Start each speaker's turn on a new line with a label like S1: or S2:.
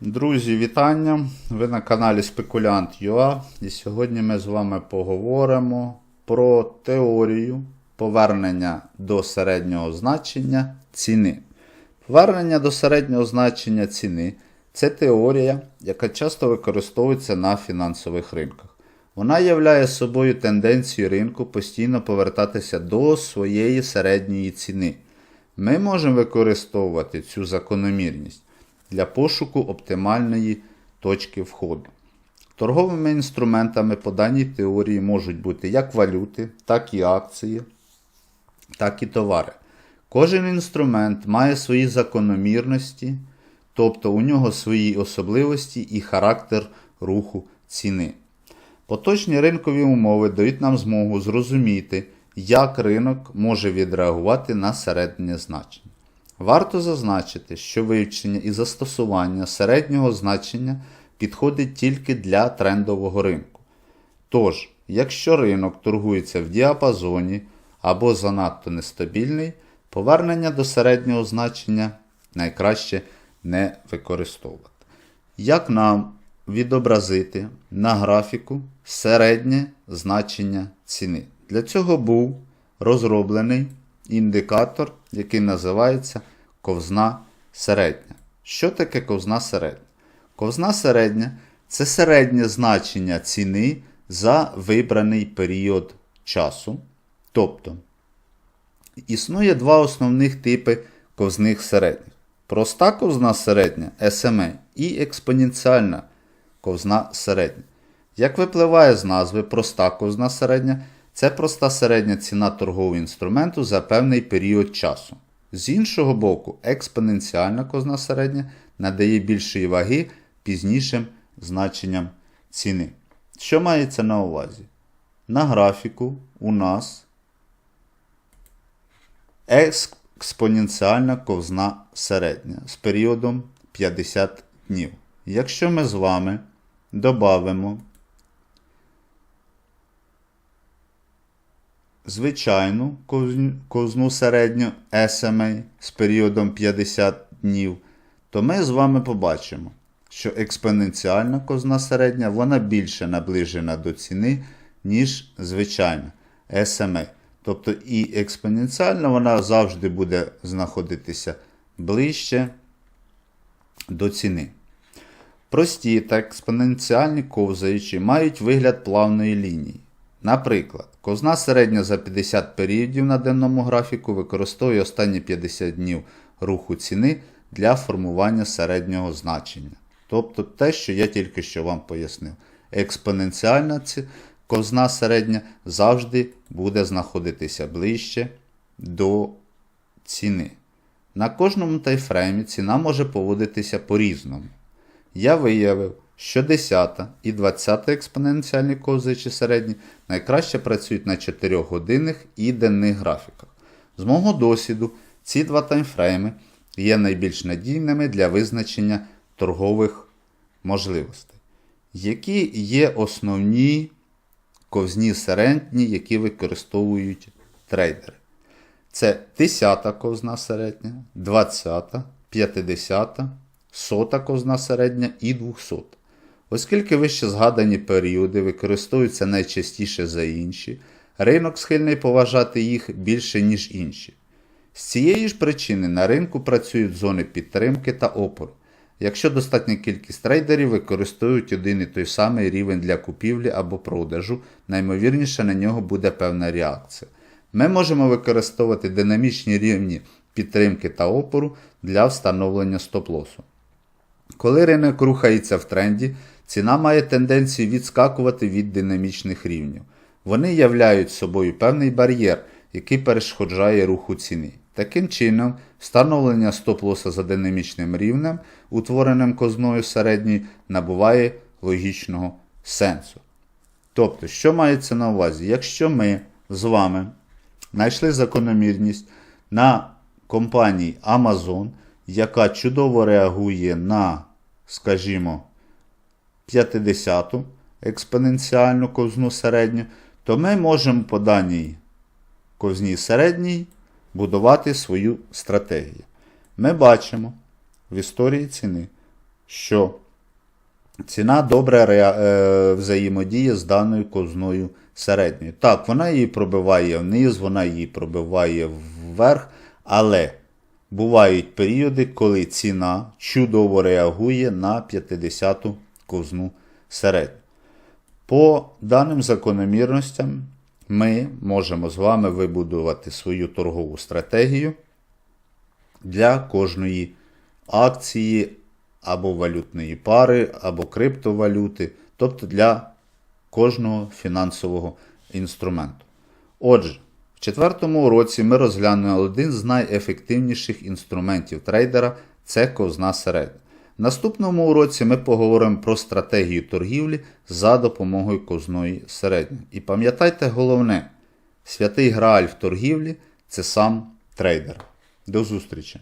S1: Друзі, вітання! Ви на каналі Спекулянт.ua і сьогодні ми з вами поговоримо про теорію повернення до середнього значення ціни. Повернення до середнього значення ціни це теорія, яка часто використовується на фінансових ринках. Вона являє собою тенденцію ринку постійно повертатися до своєї середньої ціни. Ми можемо використовувати цю закономірність для пошуку оптимальної точки входу. Торговими інструментами по даній теорії можуть бути як валюти, так і акції, так і товари. Кожен інструмент має свої закономірності, тобто у нього свої особливості і характер руху ціни. Поточні ринкові умови дають нам змогу зрозуміти, як ринок може відреагувати на середнє значення. Варто зазначити, що вивчення і застосування середнього значення підходить тільки для трендового ринку. Тож, якщо ринок торгується в діапазоні або занадто нестабільний, повернення до середнього значення найкраще не використовувати. Як нам відобразити на графіку середнє значення ціни? Для цього був розроблений індикатор, який називається ковзна середня. Що таке ковзна середня? Ковзна середня це середнє значення ціни за вибраний період часу. Тобто, існує два основних типи ковзних середніх. Проста ковзна середня SMA і експоненціальна ковзна середня. Як випливає з назви проста ковзна середня, це проста середня ціна торгового інструменту за певний період часу. З іншого боку, експоненціальна ковзна середня надає більшої ваги пізнішим значенням ціни. Що мається на увазі? На графіку у нас експоненціальна ковзна середня з періодом 50 днів. Якщо ми з вами додамо звичайну ковзну середню SMA з періодом 50 днів, то ми з вами побачимо, що експоненціальна ковзна середня вона більше наближена до ціни, ніж звичайна SMA. Тобто і експоненціальна вона завжди буде знаходитися ближче до ціни. Прості та експоненціальні ковзаючі мають вигляд плавної лінії. Наприклад, ковзна середня за 50 періодів на денному графіку використовує останні 50 днів руху ціни для формування середнього значення. Тобто те, що я тільки що вам пояснив. Експоненціальна ці- ковзна середня завжди буде знаходитися ближче до ціни. На кожному тайфреймі ціна може поводитися по-різному. Я виявив, що 10 і 20 експоненціальні ковзаючі середні найкраще працюють на 4 годинних і денних графіках. З мого досвіду, ці два таймфрейми є найбільш надійними для визначення торгових можливостей. Які є основні ковзні середні, які використовують трейдери? Це 10 ковзна середня, 20, 50, сота ковзна середня і 200. Оскільки вище згадані періоди використовуються найчастіше за інші, ринок схильний поважати їх більше, ніж інші. З цієї ж причини на ринку працюють зони підтримки та опору. Якщо достатня кількість трейдерів використовують один і той самий рівень для купівлі або продажу, наймовірніше на нього буде певна реакція. Ми можемо використовувати динамічні рівні підтримки та опору для встановлення стоп-лосу. Коли ринок рухається в тренді, ціна має тенденцію відскакувати від динамічних рівнів. Вони являють собою певний бар'єр, який перешкоджає руху ціни. Таким чином, встановлення стоп-лоса за динамічним рівнем, утвореним козною середньої, набуває логічного сенсу. Тобто, що мається на увазі? Якщо ми з вами знайшли закономірність на компанії Amazon, яка чудово реагує на, скажімо, 50-ту експоненціальну ковзну середню, то ми можемо по даній ковзній середній будувати свою стратегію. Ми бачимо в історії ціни що ціна добре е, взаємодіє з даною козною середньою. Так, вона її пробиває вниз, вона її пробиває вверх, але бувають періоди, коли ціна чудово реагує на 50-ту козну середню. По даним закономірностям ми можемо з вами вибудувати свою торгову стратегію для кожної акції або валютної пари, або криптовалюти, тобто для кожного фінансового інструменту. Отже, в четвертому уроці ми розглянули один з найефективніших інструментів трейдера це ковзна середня. Наступному уроці ми поговоримо про стратегію торгівлі за допомогою козної середньої. І пам'ятайте головне, святий грааль в торгівлі це сам трейдер. До зустрічі!